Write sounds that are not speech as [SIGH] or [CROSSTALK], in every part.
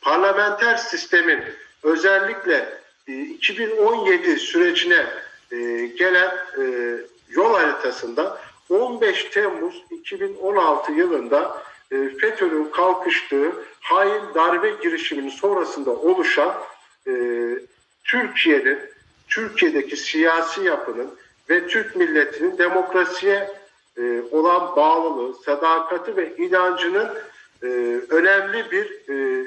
parlamenter sistemin özellikle e, 2017 sürecine e, gelen e, yol haritasında 15 Temmuz 2016 yılında e, FETÖ'nün kalkıştığı hain darbe girişiminin sonrasında oluşan e, Türkiye'nin, Türkiye'deki siyasi yapının ve Türk milletinin demokrasiye e, olan bağlılığı, sadakati ve inancının e, önemli bir e,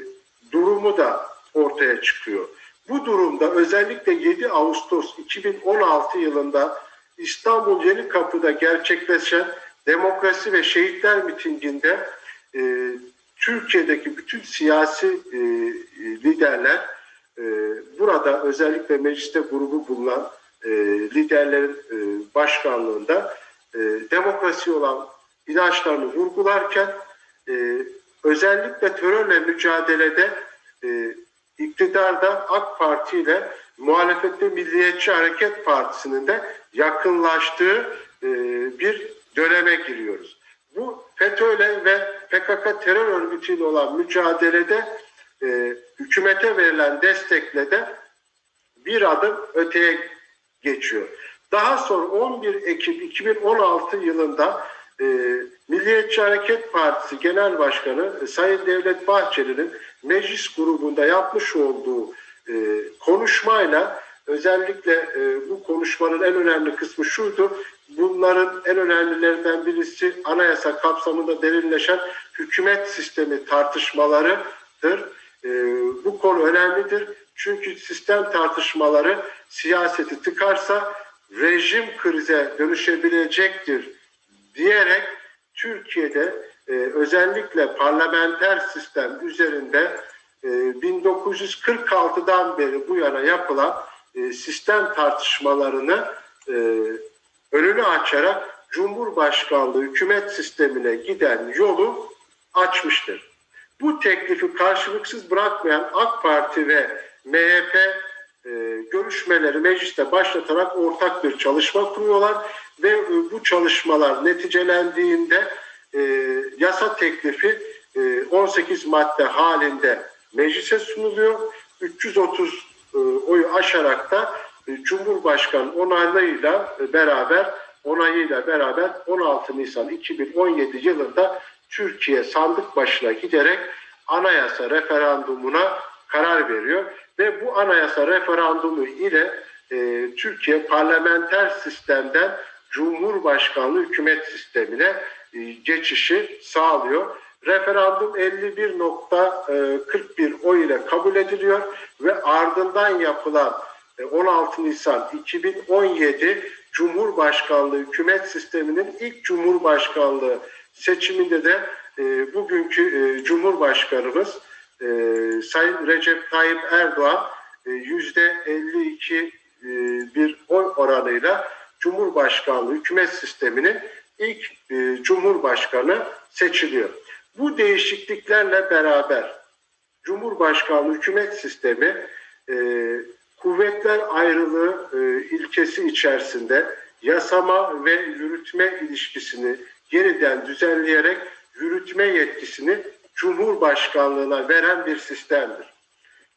durumu da ortaya çıkıyor. Bu durumda özellikle 7 Ağustos 2016 yılında İstanbul Yeni Kapı'da gerçekleşen demokrasi ve şehitler mitinginde e, Türkiye'deki bütün siyasi e, liderler e, burada özellikle mecliste grubu bulunan e, liderlerin e, başkanlığında e, demokrasi olan inançlarını vurgularken e, özellikle terörle mücadelede e, iktidarda AK Parti ile muhalefette Milliyetçi Hareket Partisi'nin de yakınlaştığı e, bir döneme giriyoruz. Bu FETÖ'yle ve PKK terör örgütüyle olan mücadelede e, hükümete verilen destekle de bir adım öteye geçiyor. Daha sonra 11 Ekim 2016 yılında e, Milliyetçi Hareket Partisi Genel Başkanı e, Sayın Devlet Bahçeli'nin meclis grubunda yapmış olduğu e, konuşmayla özellikle e, bu konuşmanın en önemli kısmı şuydu. Bunların en önemlilerinden birisi anayasa kapsamında derinleşen hükümet sistemi tartışmalarıdır. E, bu konu önemlidir. Çünkü sistem tartışmaları siyaseti tıkarsa rejim krize dönüşebilecektir diyerek Türkiye'de e, özellikle parlamenter sistem üzerinde e, 1946'dan beri bu yana yapılan e, sistem tartışmalarını e, önünü açarak Cumhurbaşkanlığı hükümet sistemine giden yolu açmıştır. Bu teklifi karşılıksız bırakmayan AK Parti ve MHP e, görüşmeleri mecliste başlatarak ortak bir çalışma kuruyorlar ve e, bu çalışmalar neticelendiğinde e, yasa teklifi e, 18 madde halinde meclise sunuluyor. 330 e, oyu aşarak da Cumhurbaşkanı onaylarıyla e, beraber onayıyla beraber 16 Nisan 2017 yılında Türkiye sandık başına giderek anayasa referandumuna karar veriyor ve bu anayasa referandumu ile e, Türkiye parlamenter sistemden Cumhurbaşkanlığı hükümet sistemine e, geçişi sağlıyor. Referandum 51.41 oy ile kabul ediliyor ve ardından yapılan e, 16 Nisan 2017 Cumhurbaşkanlığı hükümet sisteminin ilk Cumhurbaşkanlığı seçiminde de e, bugünkü e, Cumhurbaşkanımız e, Sayın Recep Tayyip Erdoğan e, yüzde 52 e, bir oy oranıyla Cumhurbaşkanlığı hükümet sisteminin ilk e, Cumhurbaşkanı seçiliyor. Bu değişikliklerle beraber Cumhurbaşkanlığı hükümet sistemi e, kuvvetler ayrılığı e, ilkesi içerisinde yasama ve yürütme ilişkisini yeniden düzenleyerek yürütme yetkisini Cumhurbaşkanlığına veren bir sistemdir.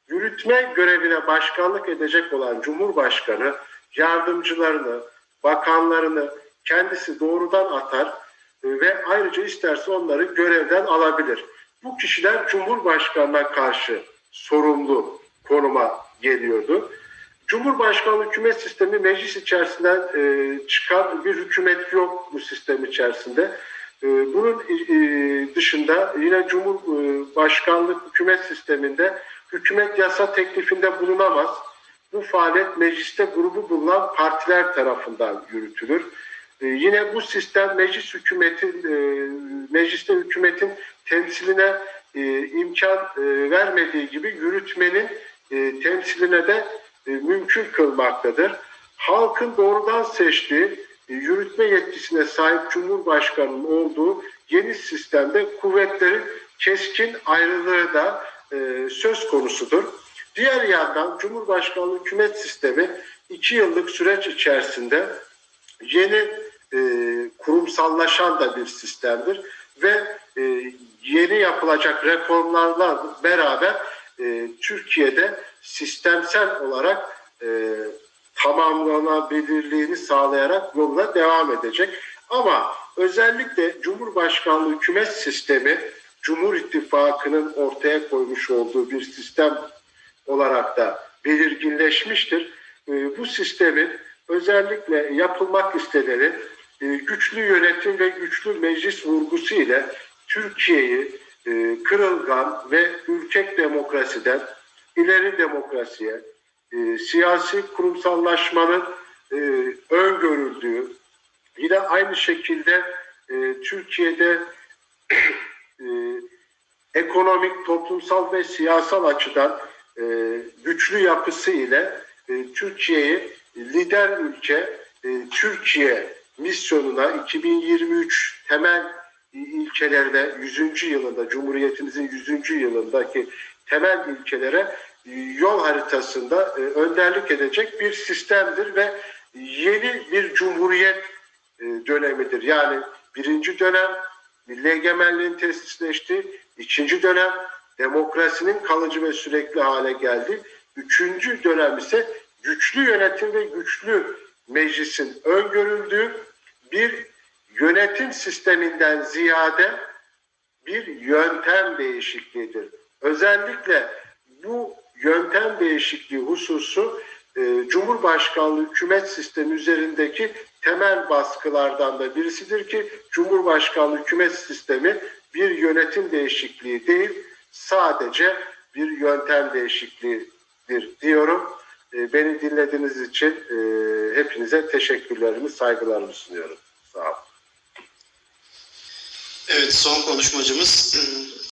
Yürütme görevine başkanlık edecek olan Cumhurbaşkanı yardımcılarını, bakanlarını kendisi doğrudan atar e, ve ayrıca isterse onları görevden alabilir. Bu kişiler Cumhurbaşkanına karşı sorumlu konuma geliyordu. Cumhurbaşkanlığı hükümet sistemi meclis içerisinden e, çıkan bir hükümet yok bu sistem içerisinde. E, bunun e, dışında yine Cumhurbaşkanlık hükümet sisteminde hükümet yasa teklifinde bulunamaz. Bu faaliyet mecliste grubu bulunan partiler tarafından yürütülür. E, yine bu sistem meclis hükümetin e, mecliste hükümetin temsiline e, imkan e, vermediği gibi yürütmenin e, temsiline de e, mümkün kılmaktadır. Halkın doğrudan seçtiği e, yürütme yetkisine sahip Cumhurbaşkanı'nın olduğu yeni sistemde kuvvetlerin keskin ayrılığı da e, söz konusudur. Diğer yandan Cumhurbaşkanlığı hükümet sistemi iki yıllık süreç içerisinde yeni e, kurumsallaşan da bir sistemdir ve e, yeni yapılacak reformlarla beraber e, Türkiye'de sistemsel olarak e, tamamlanabilirliğini sağlayarak yoluna devam edecek. Ama özellikle Cumhurbaşkanlığı hükümet sistemi Cumhur İttifakı'nın ortaya koymuş olduğu bir sistem olarak da belirginleşmiştir. E, bu sistemin özellikle yapılmak istediği e, güçlü yönetim ve güçlü meclis vurgusu ile Türkiye'yi e, kırılgan ve ürkek demokrasiden ileri demokrasiye, e, siyasi kurumsallaşmanın e, öngörüldüğü, yine aynı şekilde e, Türkiye'de [CLEARS THROAT] e, ekonomik, toplumsal ve siyasal açıdan e, güçlü yapısı ile e, Türkiye'yi lider ülke, e, Türkiye misyonuna 2023 temel ilkelerde 100. yılında Cumhuriyetimizin 100. yılındaki temel ilkelere yol haritasında e, önderlik edecek bir sistemdir ve yeni bir cumhuriyet e, dönemidir. Yani birinci dönem milli egemenliğin tesisleşti, ikinci dönem demokrasinin kalıcı ve sürekli hale geldi. Üçüncü dönem ise güçlü yönetim ve güçlü meclisin öngörüldüğü bir yönetim sisteminden ziyade bir yöntem değişikliğidir. Özellikle bu yöntem değişikliği hususu e, Cumhurbaşkanlığı hükümet sistemi üzerindeki temel baskılardan da birisidir ki Cumhurbaşkanlığı hükümet sistemi bir yönetim değişikliği değil sadece bir yöntem değişikliğidir diyorum. E, beni dinlediğiniz için e, hepinize teşekkürlerimi, saygılarımı sunuyorum. Sağ olun. Evet son konuşmacımız [CLEARS THROAT]